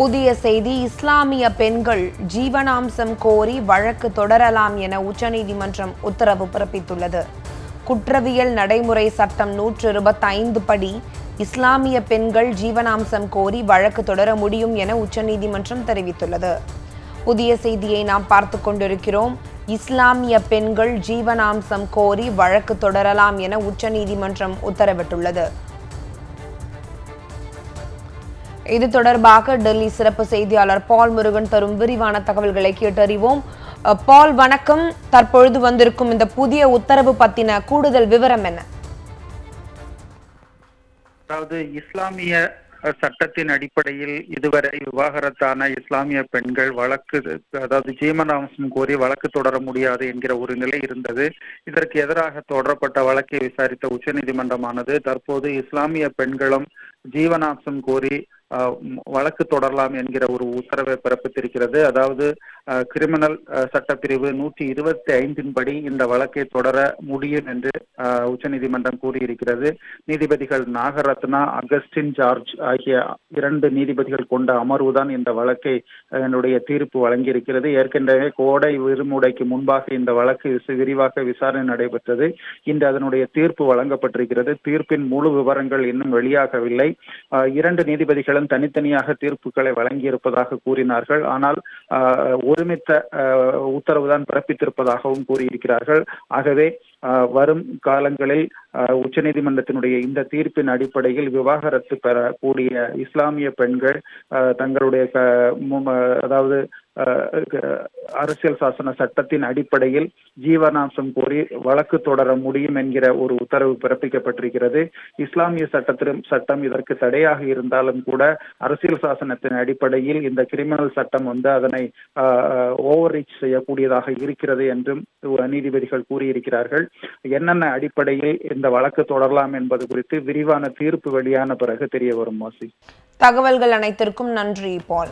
புதிய செய்தி இஸ்லாமிய பெண்கள் ஜீவனாம்சம் கோரி வழக்கு தொடரலாம் என உச்சநீதிமன்றம் உத்தரவு பிறப்பித்துள்ளது. குற்றவியல் நடைமுறை சட்டம் நூற்று இருபத்தைந்து படி இஸ்லாமிய பெண்கள் ஜீவனாம்சம் கோரி வழக்கு தொடர முடியும் என உச்சநீதிமன்றம் தெரிவித்துள்ளது. புதிய செய்தியை நாம் பார்த்து கொண்டிருக்கிறோம். இஸ்லாமிய பெண்கள் ஜீவனாம்சம் கோரி வழக்கு தொடரலாம் என உச்சநீதிமன்றம் உத்தரவிட்டுள்ளது. இது தொடர்பாக டெல்லி சிறப்பு செய்தியாளர் பால் முருகன் தரும் விரிவான தகவல்களை கேட்டறிவோம். பால் வணக்கம். தற்பொழுது வந்திருக்கும் இந்த புதிய உத்தரவு பத்தின கூடுதல் விவரம் என்ன? அதாவது இஸ்லாமிய சட்டத்தின் அடிப்படையில் இதுவரை விவாகரத்தான இஸ்லாமிய பெண்கள் வழக்கு அதாவது ஜீவனாம்சம் கோரி வழக்கு தொடர முடியாது என்கிற ஒரு நிலை இருந்தது. இதற்கு எதிராக தொடரப்பட்ட வழக்கை விசாரித்த உச்சநீதிமன்றமானது தற்போது இஸ்லாமிய பெண்களும் ஜீவனாம்சம் கோரி வழக்கு தொடரலாம் என்கிற ஒரு உத்தரவை பிறப்பித்திருக்கிறது. அதாவது கிரிமினல் சட்டப்பிரிவு நூற்றி இருபத்தி ஐந்தின் படி இந்த வழக்கை தொடர முடியும் என்று உச்சநீதிமன்றம் கூறியிருக்கிறது. நீதிபதிகள் நாகரத்னா அகஸ்டின் ஜார்ஜ் ஆகிய இரண்டு நீதிபதிகள் கொண்ட அமர்வுதான் இந்த வழக்கை என்னுடைய தீர்ப்பு வழங்கியிருக்கிறது. ஏற்கனவே கோடை விடுமுறைக்கு முன்பாக இந்த வழக்கு விரிவாக விசாரணை நடைபெற்றது. இன்று அதனுடைய தீர்ப்பு வழங்கப்பட்டிருக்கிறது. தீர்ப்பின் முழு விவரங்கள் இன்னும் வெளியாகவில்லை. இரண்டு நீதிபதிகளும் தனித்தனியாக தீர்ப்புகளை வழங்கியிருப்பதாக கூறினார்கள். ஆனால் ஒரு ஒருமித்த உத்தரவுதான் பிறப்பித்திருப்பதாகவும் கூறியிருக்கிறார்கள். ஆகவே வரும் காலங்களில் உச்சநீதிமன்றத்தினுடைய இந்த தீர்ப்பின் அடிப்படையில் விவாகரத்து பெறக்கூடிய இஸ்லாமிய பெண்கள் தங்களுடைய அதாவது அரசியல் சாசன சட்டத்தின் அடிப்படையில் ஜீவனாம்சம் கோரி வழக்கு தொடர முடியும் என்கிற ஒரு உத்தரவு பிறப்பிக்கப்பட்டிருக்கிறது. இஸ்லாமிய சட்டத்திலும் சட்டம் இதற்கு தடையாக இருந்தாலும் கூட அரசியல் சாசனத்தின் அடிப்படையில் இந்த கிரிமினல் சட்டம் வந்து அதனை ஓவர் ரீச் செய்யக்கூடியதாக இருக்கிறது என்றும் நீதிபதிகள் கூறியிருக்கிறார்கள். என்னென்ன அடிப்படையில் இந்த வழக்கு தொடரலாம் என்பது குறித்து விரிவான தீர்ப்பு வெளியான பிறகு தெரிய வரும் மோசி. தகவல்கள் அனைத்திற்கும் நன்றி பால்.